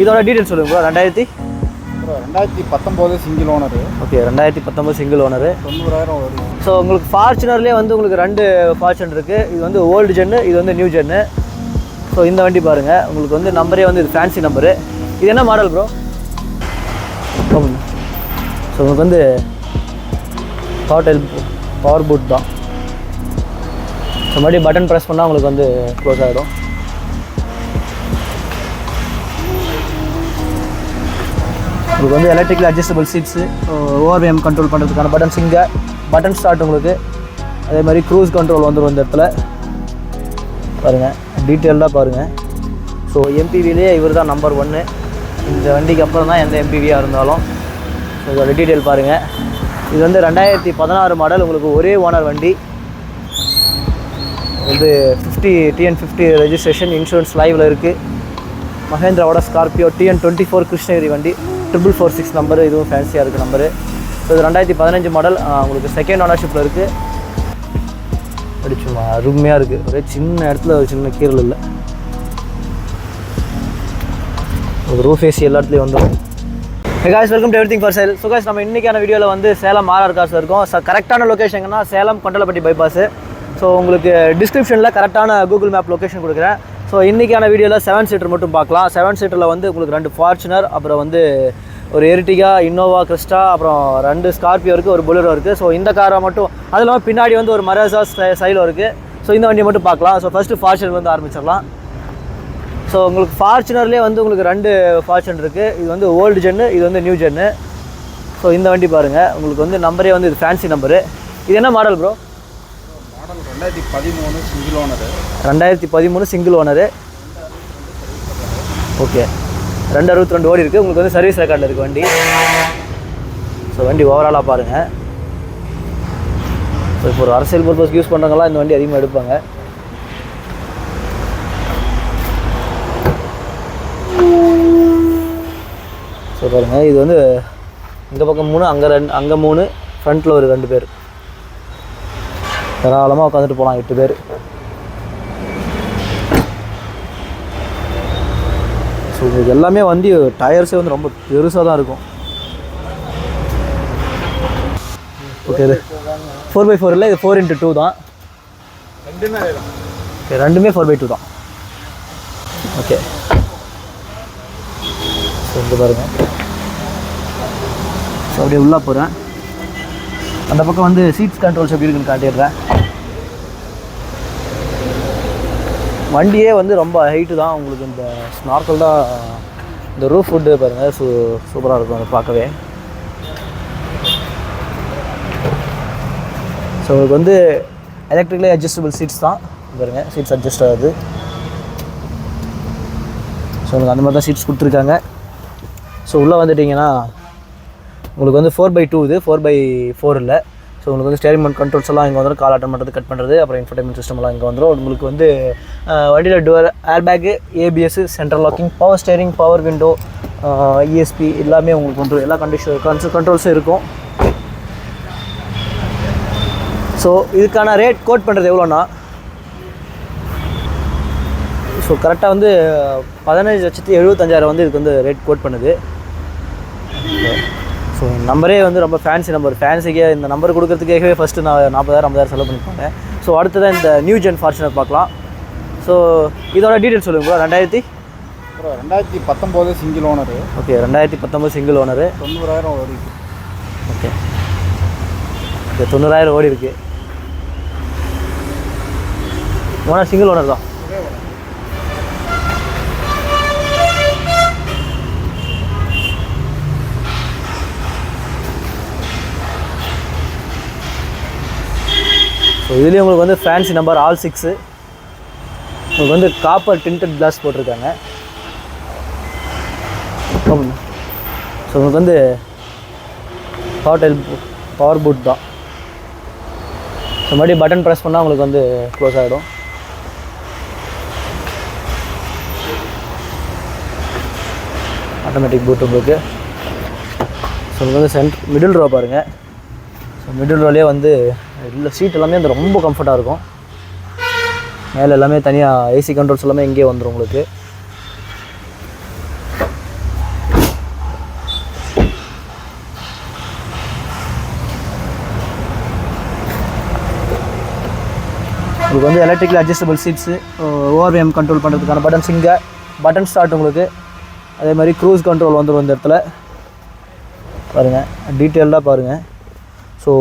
இதோட டீட்டெயில் சொல்லுங்க ப்ரோ ரெண்டாயிரத்தி? ப்ரோ ரெண்டாயிரத்தி பத்தொம்போது சிங்கிள் ஓனரு ஓகே ரெண்டாயிரத்தி பத்தொம்பது சிங்கிள் ஓனரு தொண்ணூறாயிரம் வரும் ஸோ உங்களுக்கு ஃபார்ச்சுனர்லேயே வந்து உங்களுக்கு ரெண்டு ஃபார்ச்சுனர் இருக்குது இது வந்து ஓல்டு ஜென்னு இது வந்து நியூ ஜென்னு ஸோ இந்த வண்டி பாருங்கள் உங்களுக்கு வந்து நம்பரே வந்து இது ஃபேன்சி நம்பரு இது என்ன மாடல் ப்ரோ ஸோ உங்களுக்கு வந்து ஹோட்டல் பவர் பூட் தான். ஸோ மறுபடியும் பட்டன் ப்ரெஸ் பண்ணால் உங்களுக்கு வந்து க்ளோஸ் ஆகிடும் உங்களுக்கு வந்து electrical adjustable seats ORVM control பண்ணுறதுக்கான பட்டன்ஸ் இங்கே. பட்டன் ஸ்டார்ட் உங்களுக்கு. அதே மாதிரி க்ரூஸ் கண்ட்ரோல் வந்துடும் இந்த இடத்துல. பாருங்கள் டீட்டெயில்டாக பாருங்கள் ஸோ எம்பிவிலே இவர் தான் நம்பர் ஒன்று இந்த வண்டிக்கு அப்புறம் தான் எந்த எம்பிவியாக இருந்தாலும். ஸோ இதோட டீட்டெயில் பாருங்கள் இது வந்து ரெண்டாயிரத்தி பதினாறு மாடல் உங்களுக்கு ஒரே ஓனர் வண்டி. வந்து fifty TN fifty registration insurance லைவில் இருக்குது மகேந்திராவோட Scorpio TN twenty four Krishnagiri வண்டி. ட்ரிபிள் ஃபோர் சிக்ஸ் நம்பர் இதுவும் ஃபேன்சியாக இருக்குது நம்பரு ஸோ இது ரெண்டாயிரத்தி பதினஞ்சு மாடல் உங்களுக்கு செகண்ட் ஓனர்ஷிப்பில் இருக்குது அப்படி சும்மா அருமையாக இருக்குது ஒரே சின்ன இடத்துல ஒரு சின்ன கீரல் இல்லை. ஒரு ரூஃப் ஏசி எல்லா இடத்துலையும் வந்துடும் guys welcome to everything for sale so நம்ம இன்றைக்கான வீடியோவில் வந்து சேலம் ஆர்ஆர் காசு இருக்கோம். ஸோ கரெக்டான லொக்கேஷன்னா சேலம் கொண்டலப்பட்டி பைபாஸ் ஸோ உங்களுக்கு டிஸ்கிரிப்ஷனில் கரெக்டான கூகுள் மேப் லொக்கேஷன் கொடுக்குறேன். ஸோ இன்றைக்கான வீடியோவில் செவன் சீட்டர் மட்டும் பார்க்கலாம். செவன் சீட்டரில் வந்து உங்களுக்கு ரெண்டு ஃபார்ச்சுனர் அப்புறம் வந்து ஒரு எரிட்டிகா இன்னோவா கிறிஸ்டா அப்புறம் ரெண்டு ஸ்கார்பியோ இருக்குது ஒரு புலரோ இருக்குது ஸோ இந்த காரை மட்டும் அது இல்லாமல் பின்னாடி வந்து ஒரு மரேசா சைலோ இருக்குது ஸோ இந்த வண்டியை மட்டும் பார்க்கலாம். ஸோ ஃபஸ்ட்டு ஃபார்ச்சுனர் வந்து ஆரம்பிச்சிடலாம். ஸோ உங்களுக்கு ஃபார்ச்சுனர்லேயே வந்து உங்களுக்கு ரெண்டு ஃபார்ச்சுனர் இருக்குது இது வந்து ஓல்டு ஜென்னு இது வந்து நியூ ஜென்னு ஸோ இந்த வண்டி பாருங்கள் உங்களுக்கு வந்து நம்பரே வந்து இது ஃபேன்சி நம்பரு இது என்ன மாடல் ப்ரோ ரெண்டாயிரத்தி பதிமூணு சிங்கிள் ஓனரு ரெண்டாயிரத்தி பதிமூணு சிங்கிள் ஓனரு ஓகே ரெண்டு அறுபத்தி ரெண்டு ஓடி இருக்குது உங்களுக்கு வந்து சர்வீஸ் ரெக்கார்டில் இருக்குது வண்டி. ஸோ வண்டி ஓவராலாக பாருங்கள் ஸோ இப்போ ஒரு அரசியல் பர்பஸ்க்கு யூஸ் பண்ணுறவங்களாம் இந்த வண்டி அதிகமாக எடுப்பாங்க. ஸோ பாருங்கள் இது வந்து இந்த பக்கம் மூணு அங்கே ரெண்டு அங்கே மூணு ஃப்ரண்ட்டில் ஒரு ரெண்டு பேர். தாராளமாக உட்காந்துட்டு போகலாம் எட்டு பேர். ஸோ உங்களுக்கு எல்லாமே வண்டி டயர்ஸே வந்து ரொம்ப பெருசாக தான் இருக்கும். ஓகே இது ஃபோர் பை ஃபோர் இல்லை இது ஃபோர் இன்ட்டு டூ தான். ரெண்டுமே ஓகே ரெண்டுமே ஃபோர் பை டூ தான். ஓகே ஸோ இங்கே பாருங்கள் ஸோ அப்படியே உள்ளே போகிறேன் அந்த பக்கம் வந்து சீட்ஸ் கண்ட்ரோல்ஸ் எப்படி இருக்குன்னு காட்டிடுறேன். வண்டியே வந்து ரொம்ப ஹைட்டு தான். உங்களுக்கு இந்த ஸ்னார்க்கல் தான் இந்த ரூஃப் ஃபுட்டு பாருங்கள் சூ சூப்பராக இருக்கும் அதை பார்க்கவே. ஸோ உங்களுக்கு வந்து எலக்ட்ரிக்கலி அட்ஜஸ்டபிள் சீட்ஸ் தான். பாருங்க சீட்ஸ் அட்ஜஸ்ட் ஆகுது. ஸோ உங்களுக்கு அந்த மாதிரி தான் சீட்ஸ் கொடுத்துருக்காங்க. ஸோ உள்ளே வந்துட்டிங்கன்னா உங்களுக்கு வந்து ஃபோர் பை டூ இது ஃபோர் பை ஃபோர் இல்லை. ஸோ உங்களுக்கு வந்து ஸ்டேரிமெண்ட் கண்ட்ரோல்ஸ் எல்லாம் இங்கே வந்துடும் கால் அட்டன் பண்ணுறது கட் பண்ணுறது அப்புறம் இன்ஃபர்டைன்மெண்ட் சிஸ்டம் எல்லாம் இங்கே வந்துடும் உங்களுக்கு வந்து வண்டியில் dual air bag ABS central locking power steering power window ESP எல்லாமே உங்களுக்கு வந்துடும் எல்லா கண்டிஷன் கன்சல் கண்ட்ரோல்ஸும் இருக்கும். ஸோ இதுக்கான ரேட் கோட் பண்ணுறது எவ்வளோண்ணா ஸோ கரெக்டாக வந்து பதினஞ்சு லட்சத்தி எழுபத்தஞ்சாயிரம் வந்து இதுக்கு வந்து ரேட் கோட் பண்ணுது. ஸோ நம்பரே வந்து ரொம்ப ஃபேன்சி நம்பர் ஃபேன்சிக்கே இந்த நம்பர் கொடுக்கறதுக்காகவே ஃபஸ்ட்டு நான் நாற்பதாயிரம் ஐம்பதாயிரம் செலவு பண்ணிப்பாங்க ஸோ அடுத்ததான் இந்த நியூ ஜென் ஃபார்ச்சுனர் பார்க்கலாம். ஸோ இதோட டீட்டெயில் சொல்லுங்க ப்ரோ ரெண்டாயிரத்தி? ப்ரோ ரெண்டாயிரத்தி பத்தொம்போது சிங்கிள் ஓனரு ஓகே ரெண்டாயிரத்தி பத்தொம்பது சிங்கிள் ஓனரு தொண்ணூறாயிரம் வரும் ஓகே ஓகே தொண்ணூறாயிரம் ஓடி இருக்கு. ஓனர் சிங்கிள் ஓனர் தான். ஸோ இதுலேயும் உங்களுக்கு வந்து ஃபேன்சி நம்பர் ஆல் சிக்ஸு உங்களுக்கு வந்து காப்பர் டிண்டட் கிளாஸ் போட்டிருக்காங்க. ஸோ உங்களுக்கு வந்து ஹோட்டல் பவர் பூட் தான். ஸோ மறுபடியும் பட்டன் ப்ரெஸ் பண்ணால் உங்களுக்கு வந்து க்ளோஸ் ஆகிடும் ஆட்டோமேட்டிக் பூட் உங்களுக்கு. ஸோ உங்களுக்கு வந்து சென்ட் மிடில் ரோ பாருங்கள் ஸோ மிடில் ரோலேயே வந்து இல்லை சீட் எல்லாமே அந்த ரொம்ப கம்ஃபர்ட்டாக இருக்கும். மேலே எல்லாமே தனியாக ஏசி கண்ட்ரோல்ஸ் எல்லாமே இங்கேயே வந்துடும் உங்களுக்கு. உங்களுக்கு வந்து electrical adjustable seats ORVM control பண்ணுறதுக்கான பட்டன்ஸ் இங்கே. பட்டன் ஸ்டார்ட் உங்களுக்கு. அதே மாதிரி க்ரூஸ் கண்ட்ரோல் வந்துடும் இந்த இடத்துல. பாருங்கள் டீட்டெயில்டாக பாருங்கள் ஸோ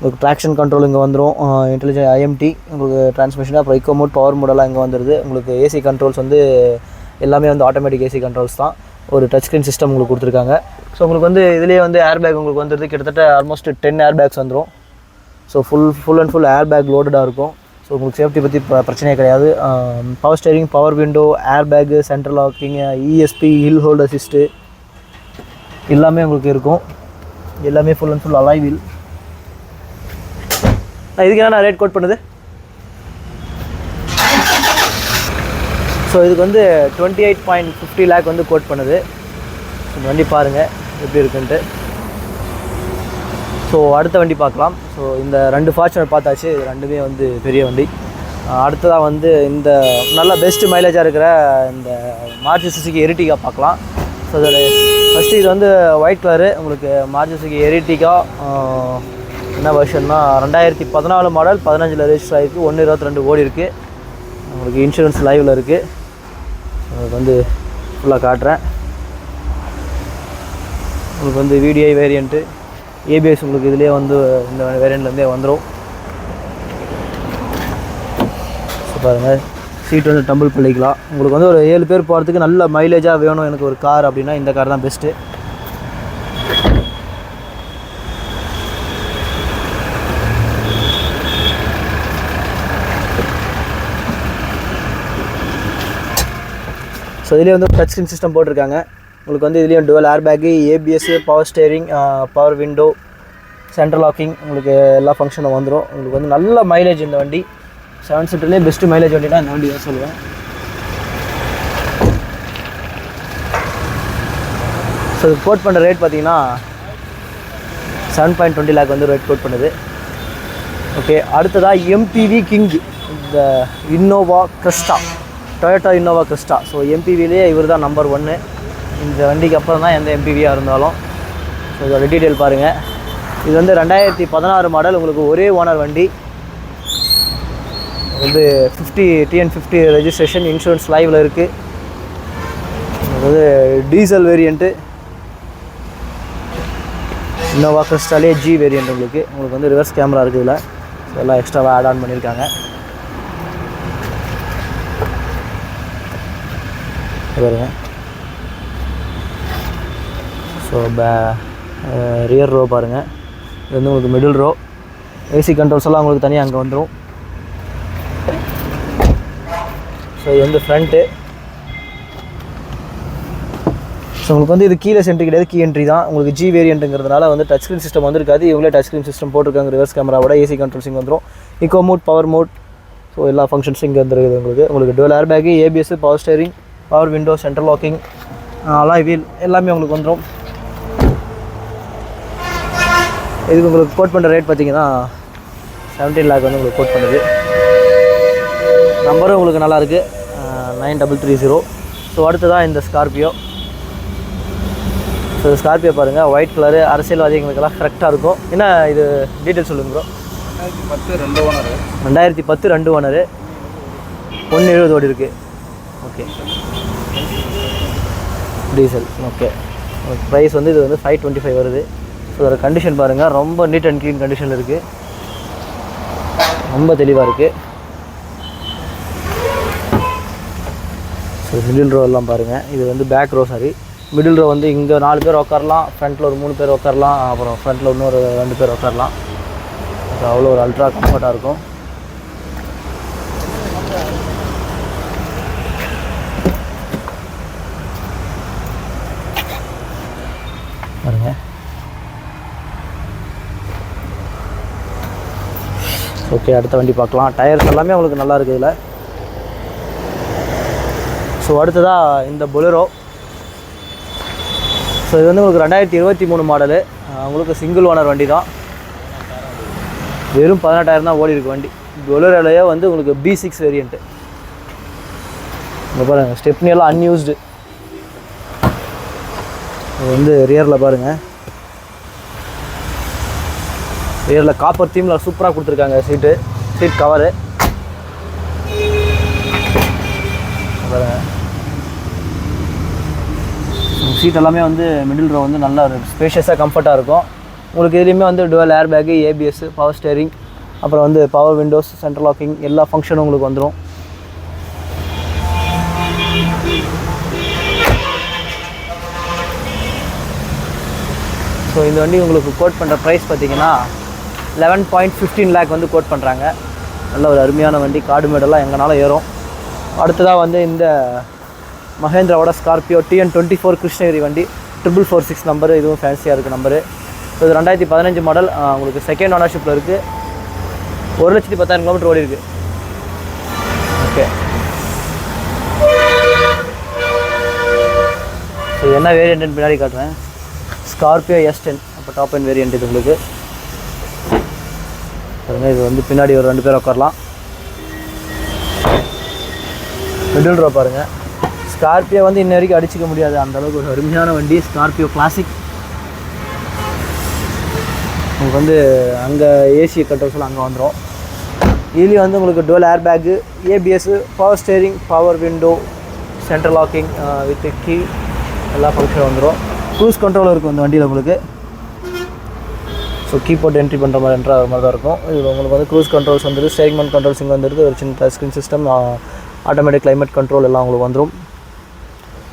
உங்களுக்கு ட்ராக்ஷன் கண்ட்ரோல் இங்கே வந்துடும் இன்டெலிஜென்ட் ஐஎம்டி உங்களுக்கு டிரான்ஸ்மிஷன் அப்புறம் இக்கோ மோட் பவர் மோடெல்லாம் இங்கே வந்துடுது உங்களுக்கு ஏசி கண்ட்ரோல்ஸ் வந்து எல்லாமே வந்து ஆட்டோமேட்டிக் ஏசி கண்ட்ரோல்ஸ் தான். ஒரு டச் ஸ்க்ரீன் சிஸ்டம் உங்களுக்கு கொடுத்துருக்காங்க. ஸோ உங்களுக்கு வந்து இதுலேயே வந்து ஏர் பேக் உங்களுக்கு வந்துடுது கிட்டத்தட்ட ஆல்மோஸ்ட் டென் ஏர் பேக்ஸ் வந்துடும் so full full and full air bag லோடடாக இருக்கும். ஸோ உங்களுக்கு சேஃப்டி பற்றி பிரச்சனையே கிடையாது. Power steering power window air bag central locking ESP hill hold assist எல்லாமே உங்களுக்கு இருக்கும். எல்லாமே full and full alloy wheel இதுக்கு என்ன ரேட் கோட் பண்ணுது? ஸோ இதுக்கு வந்து twenty eight point fifty lakh வந்து கோட் பண்ணுது. இந்த வண்டி பாருங்கள் எப்படி இருக்குன்ட்டு. ஸோ அடுத்த வண்டி பார்க்கலாம். ஸோ இந்த ரெண்டு ஃபார்ச்சுனர் பார்த்தாச்சு. இது ரெண்டுமே வந்து பெரிய வண்டி. அடுத்ததாக வந்து இந்த நல்ல பெஸ்ட் மைலேஜாக இருக்கிற இந்த மார்ச்சி சுசுக்கி எரிட்டிகா பார்க்கலாம். ஸோ இதில் ஃபஸ்ட்டு இது வந்து ஒயிட் கலரு உங்களுக்கு மார்ச்சி சுசுக்கி எரிட்டிகா என்ன வருஷன்னா ரெண்டாயிரத்தி பதினாலு மாடல் பதினஞ்சில் ரெஜிஸ்டர் ஆகிருக்கு ஒன்று இருபத்தி ரெண்டு ஓடி இருக்குது உங்களுக்கு இன்சூரன்ஸ் லைவில் இருக்குது உங்களுக்கு வந்து ஃபுல்லாக காட்டுறேன். உங்களுக்கு வந்து விடிஐ வேரியண்ட்டு ஏபிஎஸ் உங்களுக்கு இதுலேயே வந்து இந்த வேரியண்ட்லேருந்தே வந்துடும் ஸோ பாருங்கள் சீட் வந்து டம்பிள் பண்ணிக்கலாம். உங்களுக்கு வந்து ஒரு ஏழு பேர் போகிறதுக்கு நல்ல மைலேஜாக வேணும் எனக்கு ஒரு கார் அப்படின்னா இந்த கார் தான் பெஸ்ட்டு ஸோ இதுலேயே வந்து டச் ஸ்க்ரீன் சிஸ்டம் போட்டிருக்காங்க. உங்களுக்கு வந்து இதுலேயும் dual air bag ABS power steering power window central locking உங்களுக்கு எல்லா ஃபங்க்ஷனும் வந்துடும் உங்களுக்கு வந்து நல்ல மைலேஜ் இந்த வண்டி. செவன் சீட்டர்லேயே பெஸ்ட் மைலேஜ் வண்டினா இந்த வண்டி தான் சொல்லுவேன். ஸோ இது கோட் பண்ணுற ரேட் பார்த்தீங்கன்னா செவன் பாயிண்ட் டுவெண்ட்டி லேக் வந்து ரேட் கோட் பண்ணுது. ஓகே அடுத்ததாக எம்பிவி கிங் இந்த Innova Crysta Toyota Innova Crysta so எம்பிவிலேயே இவர் தான் நம்பர் ஒன்று இந்த வண்டிக்கு அப்புறம் தான் எந்த எம்பிவியாக இருந்தாலும். ஸோ இதோட டீட்டெயில் பாருங்கள் இது வந்து ரெண்டாயிரத்தி பதினாறு மாடல் உங்களுக்கு ஒரே ஓனர் வண்டி. வந்து fifty TN fifty registration insurance லைவில் இருக்குது அதாவது டீசல் வேரியண்ட்டு இன்னோவா கிறிஸ்டாலே ஜி வேரியண்ட் உங்களுக்கு. உங்களுக்கு வந்து ரிவர்ஸ் கேமரா இருக்குது இதில். ஸோ எல்லாம் எக்ஸ்ட்ராவாக ஆட் ஆன் பண்ணியிருக்காங்க. பாருங்க. ஸோ பே ரியர் ரோ பாருங்கள் இது வந்து உங்களுக்கு மிடில் ரோ ஏசி கண்ட்ரோல்ஸ் எல்லாம் உங்களுக்கு தனியாக அங்கே வந்துடும் ஸோ இது வந்து ஃப்ரண்ட்டு ஸோ உங்களுக்கு வந்து இது கீழே சென்ட்ரி கிடையாது. கீ என்ட்ரி தான். உங்களுக்கு ஜி வேரியண்ட்டுங்கிறதுனால வந்து டச் ஸ்க்ரீன் சிஸ்டம் வந்திருக்காது. இவங்களே டச் ஸ்க்ரீன் சிஸ்டம் போட்டிருக்காங்க ரிவர்ஸ் கேமராவோட ஏசி கண்ட்ரோல்ஸ் இங்கே வந்துடும் eco mode power mode so எல்லா ஃபங்க்ஷன்ஸும் இங்கே வந்துருக்குது உங்களுக்கு. உங்களுக்கு dual air bag ABS power steering power window central locking alloy wheel எல்லாமே உங்களுக்கு வந்துடும் இதுக்கு உங்களுக்கு கோட் பண்ணுற ரேட் பார்த்தீங்கன்னா செவன்டீன் லேக் வந்து உங்களுக்கு கோட் பண்ணுது. நம்பரும் உங்களுக்கு நல்லாயிருக்கு nine double three zero so அடுத்ததான் இந்த ஸ்கார்பியோ ஸோ ஸ்கார்பியோ பாருங்கள் ஒயிட் கலரு அரசியல்வாதிகளுக்கெல்லாம் கரெக்டாக இருக்கும். என்ன இது டீட்டெயில் சொல்லுங்க ப்ரோ ரெண்டாயிரத்தி பத்து ரெண்டு ஓனர் ரெண்டாயிரத்தி பத்து ரெண்டு ஓனரு ஒன்று எழுபது ஓடி இருக்குது ஓகே டீசல். ஓகே ப்ரைஸ் வந்து இது வந்து ஃபைவ் டுவெண்ட்டி ஃபைவ் வருது. ஸோ அதோட கண்டிஷன் பாருங்கள் ரொம்ப நீட் அண்ட் க்ளீன் கண்டிஷனில் இருக்குது ரொம்ப தெளிவாக இருக்குது ஸோ மிடில் ரோ எல்லாம் பாருங்கள் இது வந்து back row sorry middle row வந்து இங்கே நாலு பேர் உட்காரலாம் ஃப்ரண்ட்டில் ஒரு மூணு பேர் உட்காரலாம் அப்புறம் ஃப்ரண்ட்டில் இன்னொரு ரெண்டு பேர் உட்காரலாம் அது அவ்வளோ ஒரு அல்ட்ரா கம்ஃபர்ட்டாக இருக்கும். பாருங்க. ஓகே அடுத்த வண்டி பார்க்கலாம். டயர்ஸ் எல்லாமே உங்களுக்கு நல்லா இருக்குது இதில். ஸோ அடுத்ததாக இந்த பொலரோ ஸோ இது வந்து உங்களுக்கு ரெண்டாயிரத்தி இருபத்தி மூணு மாடலு உங்களுக்கு சிங்கிள் ஓனர் வண்டி தான் வெறும் பதினெட்டாயிரம் தான் ஓடி இருக்கு வண்டி. பொலரோலையே வந்து உங்களுக்கு பி சிக்ஸ் வேரியண்ட்டு இங்கே பாருங்கள் ஸ்டெப்னி எல்லாம் அன்யூஸ்டு இது வந்து ரியரில் பாருங்கள் ரியரில் காப்பர் தீமில் சூப்பராக கொடுத்துருக்காங்க சீட்டு சீட் கவரு சீட் எல்லாமே வந்து மிடில் ரோ வந்து நல்லா ஸ்பேஷியஸாக கம்ஃபர்ட்டாக இருக்கும். உங்களுக்கு இதுலேயுமே வந்து dual air bag ABS power steering அப்புறம் வந்து பவர் விண்டோஸ் சென்ட்ரல் லாக்கிங் எல்லா ஃபங்க்ஷனும் உங்களுக்கு வந்துடும் ஸோ இந்த வண்டி உங்களுக்கு கோட் பண்ணுற ப்ரைஸ் பார்த்தீங்கன்னா லெவன் பாயிண்ட் ஃபிஃப்டீன் லேக் வந்து கோட் பண்ணுறாங்க நல்ல ஒரு அருமையான வண்டி காடு மேடெல்லாம் எங்கனாலும் ஏறும். அடுத்ததாக வந்து இந்த மகேந்திராவோட Scorpio TN twenty four Krishnagiri வண்டி ட்ரிபிள் ஃபோர் சிக்ஸ் நம்பரு இதுவும் ஃபேன்சியாக இருக்குது நம்பரு ஸோ இது ரெண்டாயிரத்தி பதினஞ்சு மாடல் உங்களுக்கு செகண்ட் ஓனர்ஷிப்பில் இருக்குது ஒரு லட்சத்தி பத்தாயிரம் கிலோமீட்டர் ஓடி இருக்குது ஓகே ஸோ என்ன வேரியண்ட்னு பின்னாடி காட்டுறேன். ஸ்கார்பியோ எஸ் டென் அப்போ டாப் அண்ட் வேரியண்ட் இது உங்களுக்கு. பாருங்க இது வந்து பின்னாடி ஒரு ரெண்டு பேர் உட்காரலாம். மிடில் ரோ பாருங்கள் ஸ்கார்பியோ வந்து இன்ன வரைக்கும் அடிச்சிக்க முடியாது. அந்த அளவுக்கு ஒரு அருமையான வண்டி ஸ்கார்பியோ கிளாசிக் உங்களுக்கு வந்து அங்கே ஏசி கண்ட்ரோல்ஸ்லாம் அங்கே வந்துடும் இதுலேயும் வந்து உங்களுக்கு dual air bag ABS power steering power window central locking with key எல்லா ஃபங்க்ஷனும் வந்துடும் க்ரூஸ் கண்ட்ரோல் இருக்கும் இந்த வண்டியில் உங்களுக்கு. ஸோ கீபோர்ட் என்ட்ரி பண்ணுற மாதிரி என்ட்ரு ஆகிற மாதிரி தான் இருக்கும். இது உங்களுக்கு வந்து க்ரூஸ் கண்ட்ரோல்ஸ் வந்துட்டு ஸ்டேக்மெண்ட் மவுண்ட் கண்ட்ரோல்ஸ் இங்கே வந்துருக்கு ஒரு சின்ன touch screen system automatic climate control எல்லாம் உங்களுக்கு வந்துடும்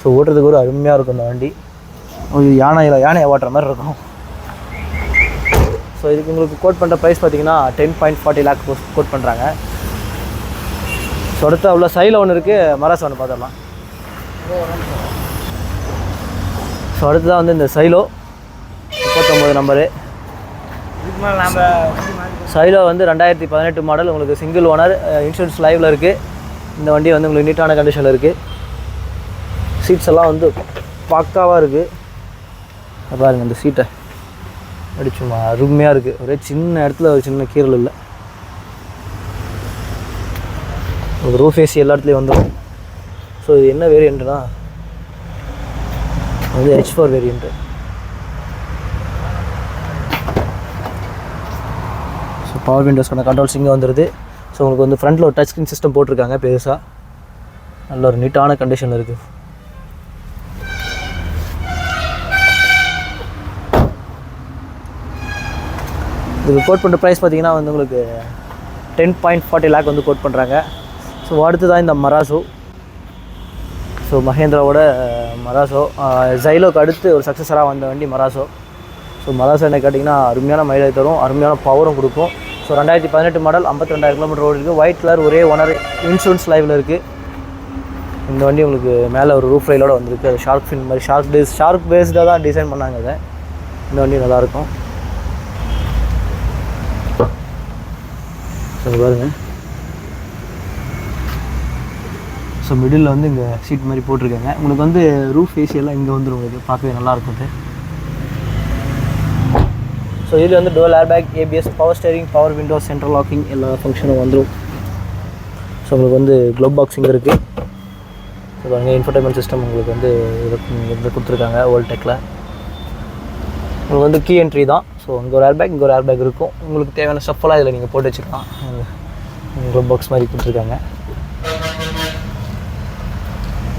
ஸோ ஓட்டுறதுக்கு ஒரு அருமையாக இருக்கும் இந்த வண்டி. யானையில் யானையை ஓட்டுற மாதிரி இருக்கும். ஸோ இதுக்கு உங்களுக்கு கோட் பண்ணுற ப்ரைஸ் பார்த்தீங்கன்னா ten point forty lakh quote பண்ணுறாங்க ஸோ அடுத்து அவ்வளோ சைடில் ஒன்று இருக்குது மராஸ் ஒன்று பார்த்துடலாம் ஸோ அடுத்ததான் வந்து இந்த சைலோ. முப்பத்தொம்பது நம்பரு. சைலோ வந்து ரெண்டாயிரத்தி பதினெட்டு மாடல். உங்களுக்கு சிங்கிள் ஓனர் இன்சூரன்ஸ் லைவில் இருக்குது இந்த வண்டி வந்து உங்களுக்கு நீட்டான கண்டிஷனில் இருக்குது சீட்ஸ் எல்லாம் வந்து பக்காவாக இருக்குது பாருங்க இந்த சீட்டை அடிச்சுமா அருமையாக இருக்குது ஒரே சின்ன இடத்துல ஒரு சின்ன கீரல் இல்லை. உங்களுக்கு ரூஃப் ஏசி எல்லா இடத்துலையும் வந்துடும் ஸோ இது என்ன வேரியண்ட்னா அது H four variant so power விண்டோஸ்க்கான controls இங்கே வந்துடுது ஸோ உங்களுக்கு வந்து ஃப்ரண்ட்டில் ஒரு டச் ஸ்க்ரீன் சிஸ்டம் போட்டிருக்காங்க பெருசாக நல்ல ஒரு நீட்டான கண்டிஷனில் இருக்குது இதுக்கு கோட் பண்ணுற ப்ரைஸ் பார்த்தீங்கன்னா வந்து உங்களுக்கு டென் பாயிண்ட் ஃபார்ட்டி லேக் வந்து கோட் பண்ணுறாங்க ஸோ அடுத்து தான் இந்த மராசு ஸோ மஹேந்திராவோட மராசோ ஜைலோக்கு அடுத்து ஒரு சக்ஸஸராக வந்த வண்டி மராசோ ஸோ மராசோ என்ன கேட்டிங்கன்னா அருமையான மைலேஜ் தரும் அருமையான பவரும் கொடுக்கும். ஸோ ரெண்டாயிரத்தி பதினெட்டு மாடல் ஐம்பத்தி ரெண்டாயிரம் கிலோமீட்டர் ஓடி இருக்குது ஒயிட் கலர் ஒரே ஓனர் இன்சூரன்ஸ் லைவில் இருக்குது இந்த வண்டி உங்களுக்கு மேலே ஒரு ரூஃப் ரைலோட வந்திருக்கு. அது ஷார்க் ஃபின் மாதிரி ஷார்க் பேஸ் ஷார்க் பேஸ்டாக தான் டிசைன் பண்ணாங்க அதை. இந்த வண்டி நல்லாயிருக்கும் ஸோ பாருங்கள் பாருங்க ஸோ மிடில் வந்து இங்கே சீட் மாதிரி போட்டிருக்காங்க. உங்களுக்கு வந்து ரூஃப் ஏசி எல்லாம் இங்கே வந்துடும் உங்களுக்கு. பார்க்கவே நல்லாயிருக்கும் இது ஸோ இதில் வந்து dual air bag ABS power steering power window central locking எல்லா ஃபங்க்ஷனும் வந்துடும் ஸோ உங்களுக்கு வந்து க்ளோப் பாக்ஸ் இங்கே இருக்குது ஸோ அங்கே இன்ஃபர்டைன்மெண்ட் சிஸ்டம் உங்களுக்கு வந்து இது கொடுத்துருக்காங்க ஓல்ட் டெக்கில் உங்களுக்கு வந்து கீ என்ட்ரி தான். ஸோ இங்கே ஒரு ஏர்பேக் இங்கே ஒரு ஏர்பேக் இருக்கும். உங்களுக்கு தேவையான ஸ்டெப்பெல்லாம் இதில் நீங்கள் போட்டு வச்சுக்கலாம். க்ளோப் பாக்ஸ் மாதிரி கொடுத்துருக்காங்க.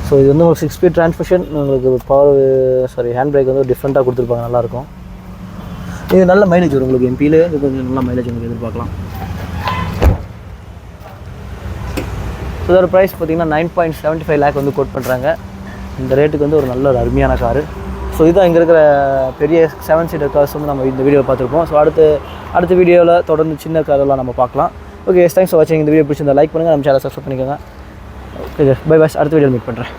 ஸோ இது வந்து உங்களுக்கு சிக்ஸ் ஸ்பீட் டிரான்ஸ்மிஷன் உங்களுக்கு பவர் சாரி ஹேண்ட் பிரேக் வந்து டிஃப்ரெண்ட்டாக கொடுத்துருப்பாங்க நல்லாயிருக்கும் இது நல்ல மைலேஜ் வரும் உங்களுக்கு எம்பியில் இது கொஞ்சம் நல்ல மைலேஜ் உங்களுக்கு எதிர்பார்க்கலாம். ஸோ இதோட ப்ரைஸ் பார்த்தீங்கன்னா nine point seventy five lakh வந்து கோட் பண்ணுறாங்க இந்த ரேட்டுக்கு வந்து ஒரு நல்ல ஒரு அருமையான காரு ஸோ இதுதான் இங்கே இருக்கிற பெரிய செவன் சீட்டர் கார்ஸ் வந்து நம்ம இந்த வீடியோவில் பார்த்துருப்போம். ஸோ அடுத்து அடுத்த வீடியோவில் தொடர்ந்து சின்ன காரெல்லாம் நம்ம பார்க்கலாம். ஓகே தேங்க்ஸ் ஃபார் வாட்சிங் இந்த வீடியோ பிடிச்சிருந்தா லைக் பண்ணுங்கள் நம்ம சேனல் சப்ஸ்கிரைப் பண்ணிக்கோங்க. இது பை பஸ் அடுத்த வீடியோவில் மீட் பண்ணுறேன்